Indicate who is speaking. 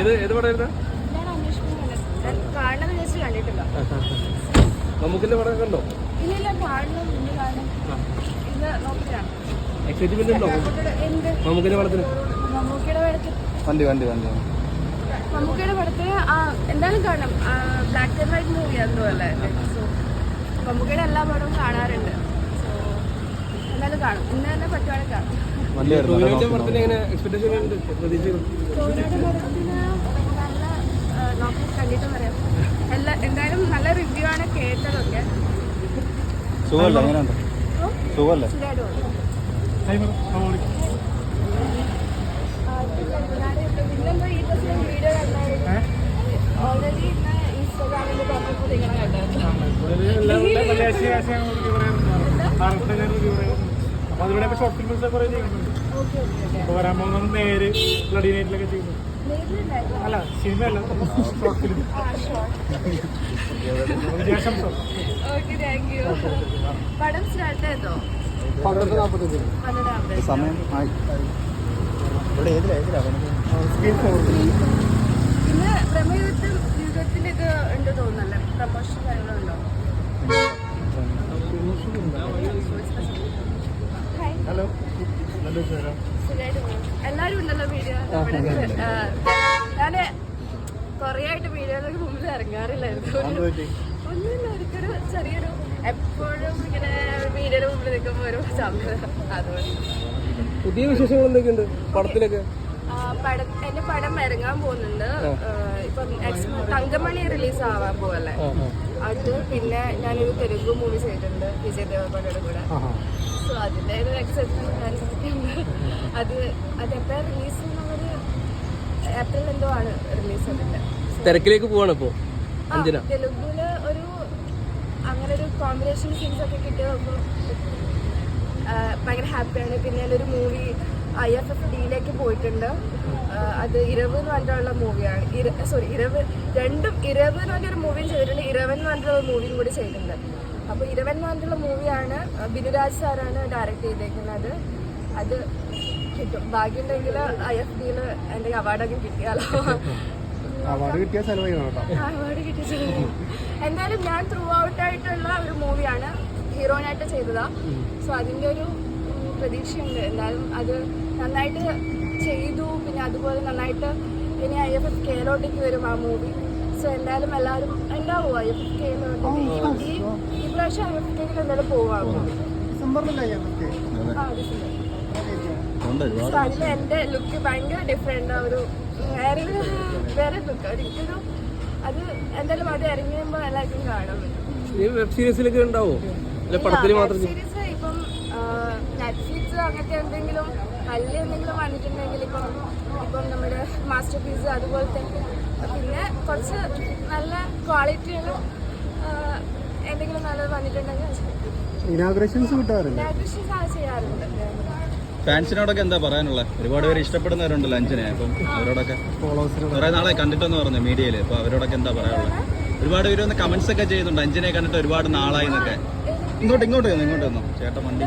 Speaker 1: ഏത് ഏത് പടമായിരുന്നു മമ്മൂക്കിന്റെ പടം കണ്ടോ?
Speaker 2: ഇത്
Speaker 1: എക്സൈറ്റ്മെന്റ് ഉണ്ടോ
Speaker 2: എന്ത്?
Speaker 1: മമ്മൂക്കിന്റെ പടത്തിന്?
Speaker 3: വണ്ടി വണ്ടി വണ്ടി.
Speaker 2: മമ്മൂക്കയുടെ പടത്തിന് ആ എന്തായാലും കാണണം ബ്ലാക്ക് ആൻഡ് വൈറ്റ് മൂവി എന്തോ അല്ലേ? സോ മമ്മൂക്കയുടെ എല്ലാ പടവും കാണാറുണ്ട്. എന്തായാലും കാണും. ഇന്ന് തന്നെ പറ്റുവാണെങ്കിൽ കാണും. കണ്ടിട്ട് പറയാം. എല്ലാ എന്തായാലും നല്ല റിവ്യൂ ആണ് കേട്ടതൊക്കെ.
Speaker 3: സുഖമല്ലേ? എങ്ങനെയുണ്ട്?
Speaker 2: ഓ
Speaker 3: സുഖമല്ലേ?
Speaker 2: സുഖമായിട്ട് പോകുന്നു. പിന്നെന്താ ഈ ദിവസം വീഡിയോ കണ്ടായിരുന്നു. ഓൾറെഡി ഇന്ന് ഇൻസ്റ്റാഗ്രാമിൽ പറഞ്ഞപ്പോൾ നിങ്ങളെ
Speaker 4: അപ്പൊ അതിലൂടെ ഷോർട്ട് ഫിലിംസ് കുറെ ചെയ്യുന്നുണ്ട്.
Speaker 2: ഓക്കെ ഓക്കെ
Speaker 4: അപ്പൊ വരാൻ പോകുന്ന നേര് ബ്ലഡി നൈറ്റിലൊക്കെ ചെയ്യുന്നു.
Speaker 2: സിനിമ
Speaker 4: അല്ല ഷോർട്ട് ഫിലിം
Speaker 2: ആ ഷോർട്ട്
Speaker 4: വിജയാശംസ
Speaker 2: പടം സ്റ്റാർട്ട് ചെയ്തോ
Speaker 1: പന്ത്രണ്ട് നാൽപ്പത്തഞ്ച്
Speaker 3: സമയം ആയി. ഇവിടെ ഏതിലാ ഏതിലാ?
Speaker 4: സ്ക്രീൻ ഫോർ
Speaker 2: പിന്നെ പ്രമേയത്തിൽ ഇത് ഉണ്ട് തോന്നുന്നല്ലേ പ്രമോഷൻ കാര്യങ്ങളുണ്ടോ എല്ലാവരും ഉണ്ടല്ലോ വീഡിയോ? ഞാൻ കുറേ ആയിട്ട് വീഡിയോയിലൊക്കെ മുമ്പിൽ ഇറങ്ങാറില്ലായിരുന്നു. ഒന്നുമില്ല എനിക്കൊരു ചെറിയൊരു എപ്പോഴും ഇങ്ങനെ വീഡിയോയുടെ മുമ്പിൽ നിൽക്കുമ്പോൾ ഒരു സമയം അതുകൊണ്ട്.
Speaker 1: പുതിയ വിശേഷങ്ങൾ എന്തൊക്കെയുണ്ട്? പടത്തിലൊക്കെ?
Speaker 2: പടം എന്റെ പടം ഇറങ്ങാൻ പോകുന്നുണ്ട്. ഇപ്പം തങ്കമണി റിലീസ് ആവാൻ പോവല്ലേ അത് പിന്നെ ഞാനൊരു തെലുങ്ക് മൂവി ചെയ്തിട്ടുണ്ട് വിജയ് ദേവരകൊണ്ടയുടെ കൂടെ. സോ അതിന്റെ ഒരു എക്സൈറ്റ്മെന്റ് അത് അത് എപ്പോഴാണ് റിലീസ് ചെയ്യുന്നവര് ഏപ്രിൽ എന്തോ ആണ് റിലീസ് അതിന്റെ
Speaker 1: തിരക്കിലേക്ക് പോവാണ് ഇപ്പോ?
Speaker 2: തെലുങ്കിൽ ഒരു അങ്ങനെ ഒരു കോമ്പിനേഷൻ സീൻസ് ഒക്കെ നോക്കുമ്പോൾ ഭയങ്കര ഹാപ്പിയാണ് പിന്നെ ഒരു മൂവി ഐ എഫ് എഫ് ഡിയിലേക്ക് പോയിട്ടുണ്ട്. അത് ഇരവ് എന്ന് പറഞ്ഞിട്ടുള്ള മൂവിയാണ്. സോറി ഇരവ് രണ്ടും ഇരവ് എന്ന് പറഞ്ഞൊരു മൂവിയും ചെയ്തിട്ടുണ്ട്. ഇരവൻ എന്ന് പറഞ്ഞിട്ടുള്ള മൂവിയും കൂടി ചെയ്തിട്ടുണ്ട്. അപ്പോൾ ഇരവൻ എന്ന് പറഞ്ഞിട്ടുള്ള മൂവിയാണ് ബിനുരാജ് സാറാണ് ഡയറക്റ്റ് ചെയ്തേക്കുന്നത്. അത് കിട്ടും. ഭാഗ്യമുണ്ടെങ്കിൽ ഐ എഫ് ഡിയിൽ എന്റെ അവാർഡൊക്കെ കിട്ടിയാലോ.
Speaker 4: അവാർഡ് കിട്ടിയ
Speaker 2: അവാർഡ് എന്തായാലും ഞാൻ ത്രൂ ഔട്ട് ആയിട്ടുള്ള ഒരു മൂവിയാണ് ഹീറോയിനായിട്ട് ചെയ്തതാ. സോ അതിന്റെ ഒരു പ്രതീക്ഷയുണ്ട്. എന്തായാലും അത് നന്നായിട്ട് ചെയ്തു. പിന്നെ അതുപോലെ നന്നായിട്ട് ഇനി ഐ എഫ് എഫ് കെയിലോട്ടേക്ക് വരും ആ മൂവി സോ എന്തായാലും എല്ലാവരും ഉണ്ടാവും ഐ എഫ് എഫ് കെയിലോട്ടേക്ക് ഈ ഈ പ്രാവശ്യം ഐ എഫ് കെയിൽ എന്തായാലും പോവാം. സോ അതിൽ എന്റെ ലുക്ക് ഭയങ്കര ഡിഫറെന്റ് ഒരു വേറെ ഒരു വേറെ ലുക്ക് ഒരിക്കലും അത് എന്തായാലും അത് ഇറങ്ങിയുമ്പോൾ എല്ലാവർക്കും കാണാൻ പറ്റും.
Speaker 1: ഈ വെബ് സീരീസിലൊക്കെ ഉണ്ടാവോ? അല്ല പടത്തിൽ മാത്രം
Speaker 2: നെറ്റ്ഫ്ലിക്സ് അങ്ങനത്തെ എന്തെങ്കിലും നല്ല എന്തെങ്കിലും വന്നിട്ടുണ്ടെങ്കിൽ ഇപ്പം ഇപ്പം നമ്മുടെ മാസ്റ്റർ പീസ് അതുപോലത്തെ പിന്നെ കുറച്ച് നല്ല ക്വാളിറ്റിയുള്ള എന്തെങ്കിലും നല്ലത് വന്നിട്ടുണ്ടെങ്കിൽ
Speaker 4: ഇനാഗ്രേഷൻസ് കിട്ടാറില്ല?
Speaker 2: നെറ്റ്ഫ്ലിക്സ് ആ ചെയ്യാറുണ്ട്.
Speaker 3: ഫാൻസിനോടൊക്കെ എന്താ പറയാനുള്ളത് ഒരുപാട് പേര് ഇഷ്ടപ്പെടുന്നവരുണ്ടല്ലോ അഞ്ചിനെ അപ്പം അവരോടൊക്കെ. കുറെ നാളെ കണ്ടിട്ടെന്ന് പറഞ്ഞു മീഡിയയിൽ അപ്പൊ അവരോടൊക്കെ എന്താ പറയാനുള്ളത് ഒരുപാട് പേര് ഒന്ന് കമന്റ്സ് ഒക്കെ ചെയ്യുന്നുണ്ട് അഞ്ചിനെ കണ്ടിട്ട് ഒരുപാട് നാളായി എന്നൊക്കെ. ഇങ്ങോട്ട് ഇങ്ങോട്ട് വന്നു ഇങ്ങോട്ട് വന്നു ചേട്ടൻ വണ്ടി.